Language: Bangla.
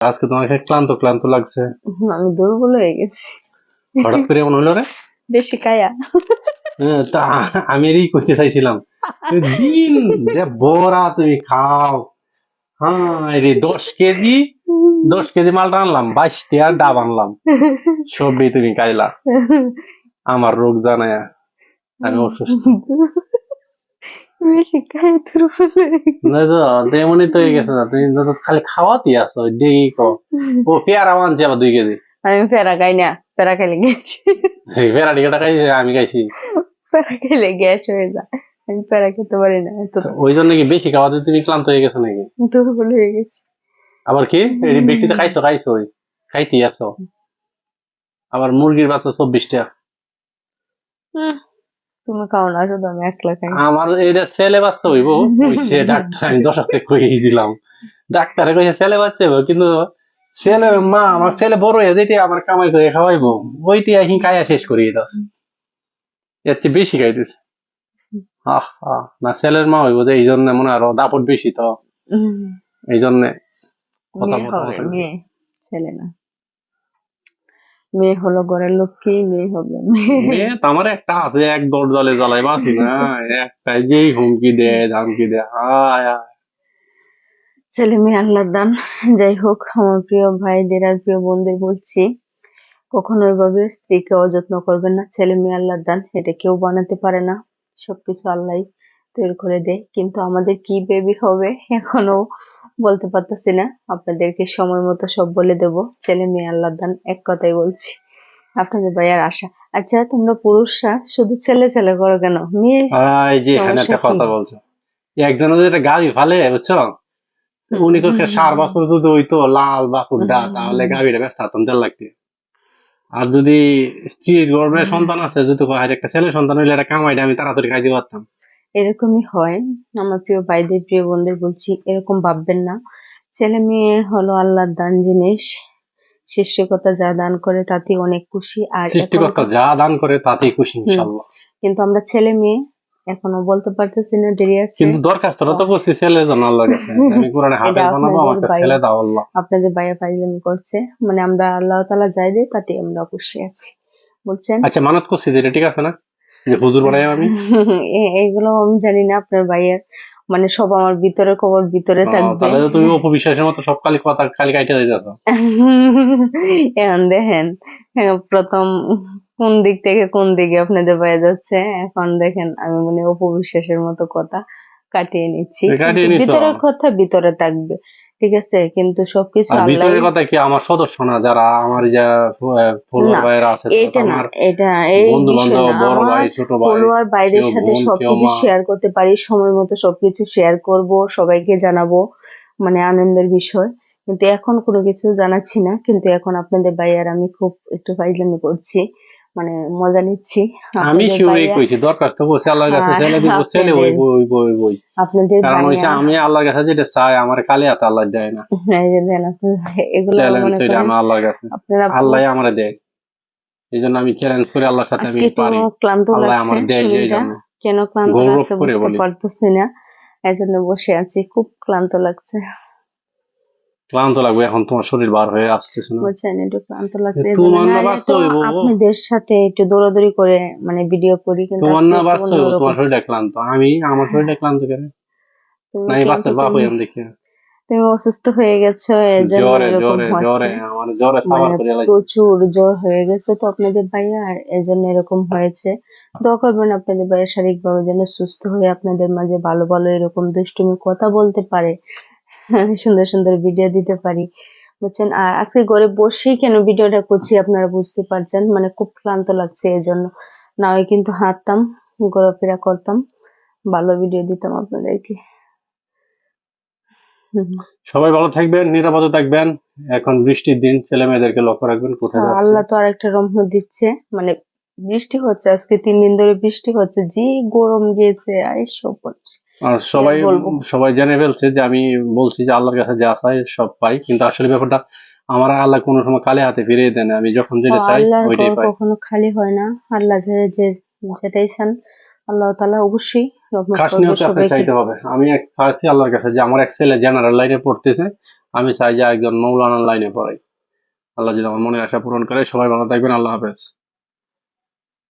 আজকে তোমাকে ক্লান্ত ক্লান্ত লাগছে। আমি দুর্বল হয়ে গেছি। হঠাৎ করে এমন হলো রে? বেশি কায়া। হ্যাঁ, তা আমি করতে চাইছিলাম। দিন যে বড়া তুমি খাও। হ্যাঁ রে দশ কেজি দশ কেজি মালটা আনলাম বাইশ টিয়ার ডাব আনলাম। সবই তুমি খাইলা। আমার রোগ জানায় আমি অসুস্থ। বেশি কায়া দুর্বল। না তো তেমনই তো গেছে না। তুমি তো খালি খাওয়াতেই আছো ডেই কো ও পেয়ারা আনছে আবার দুই কেজি। আমি প্যারা খাই না প্যারা খাইলে গ্যাস পেয়ারা টিকাটা খাইছে আমি খাইছি। প্যারা খাইলে গ্যাস হয়ে যায়। আমি প্যারা খেতে পারি না ওই জন্য কি বেশি খাওয়াতে তুমি ক্লান্ত হয়ে গেছো নাকি? দুর্বল হয়ে গেছি। আবার কি? এই ব্যক্তিতে খাইছো খাইছো ওই খাইতেই আছো। আবার মুরগির বাচ্চা চব্বিশটা। তুমি খাও না শুধু আমি একলা খাই। আমার এটা ছেলে বাচ্চা হইব সে ডাক্তার আমি দশকে কইয়ে দিলাম। ডাক্তারে কইছে ছেলে বাচ্চা হইব কিন্তু ছেলের মা আমার ছেলে বড় হয়ে যেটি আমার কামাই করে খাওয়াইবো। ওইটি এখন খাইয়া শেষ করিয়ে দাও। এর চেয়ে বেশি খাইতেছে। আহ আহ, না ছেলের মা হইব যে এই জন্য মনে হয় আরও দাপট বেশি তো। এই জন্য কথা ছেলে না। মেয়ে হলো ঘরের লক্ষ্মী মেয়ে হবে মেয়ে আমার একটা আছে এক দৌড় জলে জ্বালাই বাসি না একটাই যেই হুমকি দেয় ধামকি দেয় হায়। ছেলে মেয়ে আল্লাহর দান যাই হোক আমার প্রিয় ভাইদের আর প্রিয় বোনদের বলছি কখনো ওইভাবে স্ত্রীকে অযত্ন করবেন না ছেলে মেয়ে আল্লাহর দান এটা কেউ বানাতে পারে না সবকিছু আল্লাহ তৈরি করে দেয় কিন্তু আমাদের কি বেবি হবে এখনও বলতে পারতেছি না। আপনাদেরকে সময় মতো সব বলে দেব। ছেলে মেয়ে আল্লাহর দান এক কথাই বলছি। আপনাদের ভাইয়ার আশা। আচ্ছা তোমরা পুরুষরা শুধু ছেলে ছেলে করো কেন? মেয়ে এই যে একটা কথা বলছো। একজন একটা গাড়ি ফালে বুঝছ? উনি কক্ষে সার বছর যদি হইতো লাল বাকুরটা হুম। তাহলে গাড়িটা ব্যস্ত হতাম দেড় লাগতে আর যদি স্ত্রীর গর্ভে সন্তান আছে যদি একটা ছেলে সন্তান হইলে একটা কামাইটা আমি তাড়াতাড়ি খাইতে পারতাম। এরকমই হয়। আমার প্রিয় ভাইদের প্রিয় বোনদের বলছি এরকম ভাববেন না। ছেলে মেয়ে হলো আল্লাহর দান জিনিস। সৃষ্টিকর্তা যা দান করে তাতে অনেক খুশি আর সৃষ্টিকর্তা যা দান করে তাতেই খুশি ইনশাল্লাহ কিন্তু আমরা ছেলে মেয়ে এখনও বলতে পারতেছি না দেরি আছে। কিন্তু দরখাস্তটা তো করছি ছেলে জানো আল্লাহর কাছে আমি কোরআনে এটা বানাবো আমাকে ছেলে দাও আল্লাহ। আপনাদের ভাইয়া ফাইজলামি করছে। মানে আমরা আল্লাহ তাআলা যাই দেয় তাতে আমরা খুশি আছি। বলছেন? আচ্ছা মানত করছি যেটা ঠিক আছে না? যে হুজুর বানাই আমি? এগুলো আমি জানি না আপনার ভাইয়ের। মানে সব আমার ভিতরে খবর ভিতরে থাকবে। তাহলে তুমি অপবিশ্বাসের মতো সব খালি কথা কাইটে যাইতেছ এখন দেখেন প্রথম কোন দিক থেকে কোন দিকে আপনাদের বয়ে যাচ্ছে এখন দেখেন আমি মানে অপবিশ্বাসের মতো কথা কাটিয়ে নিচ্ছি? ভিতরের কথা ভিতরে থাকবে। ঠিক আছে কিন্তু সবকিছু আর ভিতরের কথা কি আমার সদস্য না যারা আমার যা ফলোয়ার না, আছে এটা না এটা এই বন্ধু বান্ধব বড় ভাই ছোট ভাই ফলোয়ার বাইরের সাথে সবকিছু শেয়ার করতে পারি সময় মতো সবকিছু শেয়ার করব সবাইকে জানাব মানে আনন্দের বিষয়। কিন্তু এখন কোনো কিছু জানাচ্ছি না কিন্তু এখন আপনাদের ভাই আর আমি খুব একটু ফাইজলামি করছি। মানে মজা নিচ্ছি। আমি শিওরই কইছি দরখাস্ত করছি আল্লাহর কাছে আর ছেলে দিব ছেলে ওই বই বই বই। আপনাদের কারণ হইছে আমি আল্লাহর কাছে যেটা চাই আমার কালে হাতে আল্লাহ দেয় না। এই যে দেন এগুলো মনে করেন আমার আল্লাহর কাছে। আপনারা আল্লাহ আমার দেয়। এই জন্য আমি চ্যালেঞ্জ করে আল্লাহর সাথে আমি পারি। ক্লান্ত আল্লাহ আমার দেয় এই জন্য। কেন ক্লান্ত লাগছে বুঝতে পারতেছি না। এই জন্য বসে আছি খুব ক্লান্ত লাগছে। ক্লান্ত লাগবে এখন তোমার শরীর বার হয়ে আসতেছে না। বুঝছেন একটু ক্লান্ত লাগছে তোমার না গো। আপনাদের সাথে একটু দৌড়াদৌড়ি করে মানে ভিডিও করি কিন্তু তোমার না বাচ্চা তোমার শরীরটা ক্লান্ত। আমি আমার শরীরটা ক্লান্ত কেন? তুমি না এই ক্লান্ত, বাচ্চার বাপ হই আমি দেখি। তুমি অসুস্থ হয়ে গেছো এই এরকম জ্বরে জ্বরে আমার জ্বরে সাবার মানে করে লাগছে প্রচুর জ্বর হয়ে গেছে তো আপনাদের ভাইয়া আর এই জন্য এরকম হয়েছে। দোয়া করবেন আপনাদের ভাইয়া শারীরিকভাবে যেন সুস্থ হয়ে আপনাদের মাঝে ভালো ভালো এরকম দুষ্টুমি কথা বলতে পারে। সুন্দর সুন্দর ভিডিও দিতে পারি। বুঝছেন? আর আজকে ঘরে বসেই কেন ভিডিওটা করছি আপনারা বুঝতে পারছেন? মানে খুব ক্লান্ত লাগছে এই জন্য না হয় কিন্তু হাঁটতাম ঘোরাফেরা করতাম ভালো ভিডিও দিতাম আপনাদেরকে। সবাই ভালো থাকবেন নিরাপদে থাকবেন। এখন বৃষ্টির দিন ছেলে মেয়েদেরকে লক্ষ্য রাখবেন কোথায় হ্যাঁ, যাচ্ছে? আল্লাহ তো আরেকটা রহমত দিচ্ছে। মানে বৃষ্টি হচ্ছে আজকে তিন দিন ধরে বৃষ্টি হচ্ছে যে গরম গিয়েছে আই সব সবাই? সবাই জেনে ফেলছে যে আমি বলছি যে আল্লাহর কাছে যা চাই সব পাই। কিন্তু আসলে ব্যাপারটা আমার আল্লাহ কোনো সময় কালে হাতে ফিরিয়ে দেন আমি যখন যেটা চাই ওইটাই পাই। কখনো খালি হয় না। আল্লাহ যে যে যেটাই চান আল্লাহ তাআলা অবশ্যই খাস চাইতে হবে। আমি এক চাইছি আল্লাহর কাছে যে আমার এক ছেলে জেনারেল লাইনে পড়তেছে আমি চাই যে একজন মৌলানা লাইনে পড়াই। আল্লাহ যদি আমার মনে আশা পূরণ করে সবাই ভালো থাকবেন। আল্লাহ হাফেজ।